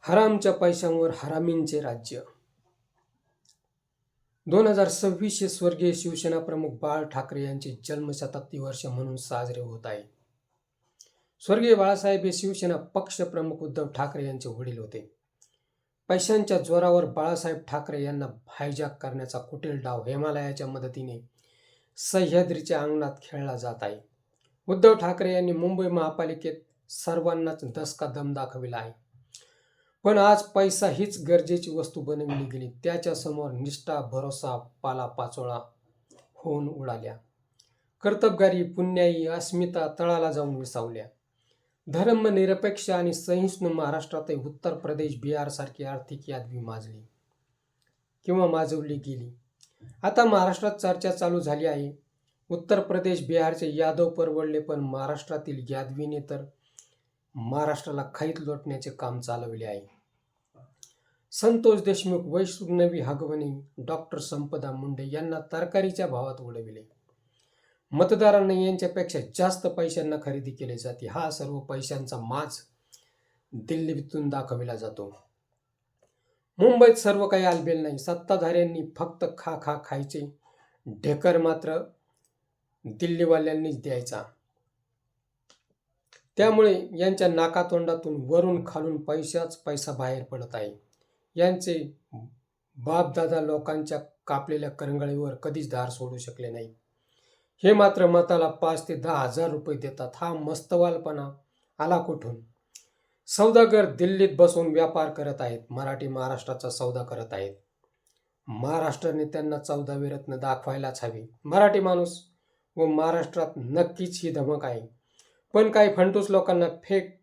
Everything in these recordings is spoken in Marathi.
हरामच्या पैशांवर हरामींचे राज्य. दोन हजार सव्वीस हे स्वर्गीय शिवसेना प्रमुख बाळ ठाकरे यांचे जन्मशताब्दी वर्ष म्हणून साजरे होत आहे. स्वर्गीय बाळासाहेब हे शिवसेना पक्षप्रमुख उद्धव ठाकरे यांचे वडील होते. पैशांच्या जोरावर बाळासाहेब ठाकरे यांना हायजॅक करण्याचा कुटील डाव हिमालयाच्या मदतीने सह्याद्रीच्या अंगणात खेळला जात आहे. उद्धव ठाकरे यांनी मुंबई महापालिकेत सर्वांनाच दसका दम दाखविला आहे. पण आज पैसा हीच गरजेची वस्तू बनविली गेली. त्याच्यासमोर निष्ठा भरोसा पाला पाचोळा होऊन उडाल्या. कर्तबगारी पुण्याई अस्मिता तळाला जाऊन विसावल्या. धर्मनिरपेक्ष आणि सहिष्णू महाराष्ट्रातही उत्तर प्रदेश बिहारसारखी आर्थिक यादवी माजली किंवा माजवली गेली. आता महाराष्ट्रात चर्चा चालू झाली आहे. उत्तर प्रदेश बिहारचे यादव परवडले पण महाराष्ट्रातील यादवीने तर महाराष्ट्राला खाईत लोटण्याचे काम चालवले आहे. संतोष देशमुख वैष्णवी हगवणे डॉक्टर संपदा मुंडे यांना तरकारीच्या भावात उडविले. मतदारांना यांच्यापेक्षा जास्त पैशांना खरेदी केली जाते. हा सर्व पैशांचा माज दिल्लीतून दाखविला जातो. मुंबईत सर्व काही आलबेल नाही. सत्ताधाऱ्यांनी फक्त खा खा खायचे. ढेकर मात्र दिल्लीवाल्यांनीच द्यायचा. त्यामुळे यांच्या नाकातोंडातून वरून खालून पैशाच पैसा बाहेर पडत आहे. यांचे बापदादा लोकांच्या कापलेल्या करंगळीवर कधीच धार सोडू शकले नाही हे मात्र मताला पाच ते दहा हजार रुपये देतात. हा मस्तवालपणा आला कुठून? सौदागर दिल्लीत बसून व्यापार करत आहेत. मराठी महाराष्ट्राचा सौदा करत आहेत. महाराष्ट्राने त्यांना चौदावी रत्न दाखवायलाच हवी. मराठी माणूस व महाराष्ट्रात नक्कीच ही धमक आहे. पण काही फंटूस लोकांना फेक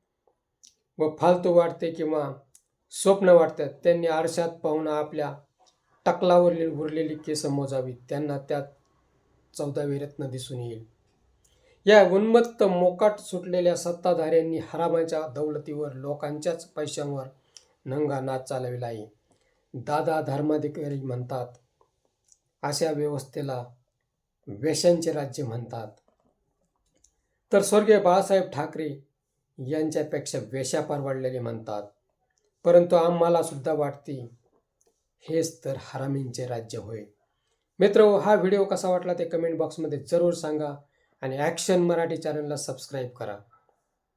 व फालतू वाटते किंवा स्वप्न वाटतात. त्यांनी आरशात पाहून आपल्या टकलावरली उरलेली केस मोजावीत. त्यांना त्यात चौदावी रत्न दिसून येईल. या उन्मत्त मोकाट सुटलेल्या सत्ताधाऱ्यांनी हरामाच्या दौलतीवर लोकांच्याच पैशांवर नंगा नाच चालविला आहे. दादा धर्माधिकारी म्हणतात अशा व्यवस्थेला वेशांचे राज्य म्हणतात. तर स्वर्गीय बाळासाहेब ठाकरे यांच्यापेक्षा वेशा परवडलेले म्हणतात. परंतु आम्हाला सुद्धा वाटते हेच तर हरामींचे राज्य होय. मित्र हा व्हिडिओ कसा वाटला ते कमेंट बॉक्समध्ये जरूर सांगा आणि ॲक्शन मराठी चॅनलला सबस्क्राईब करा.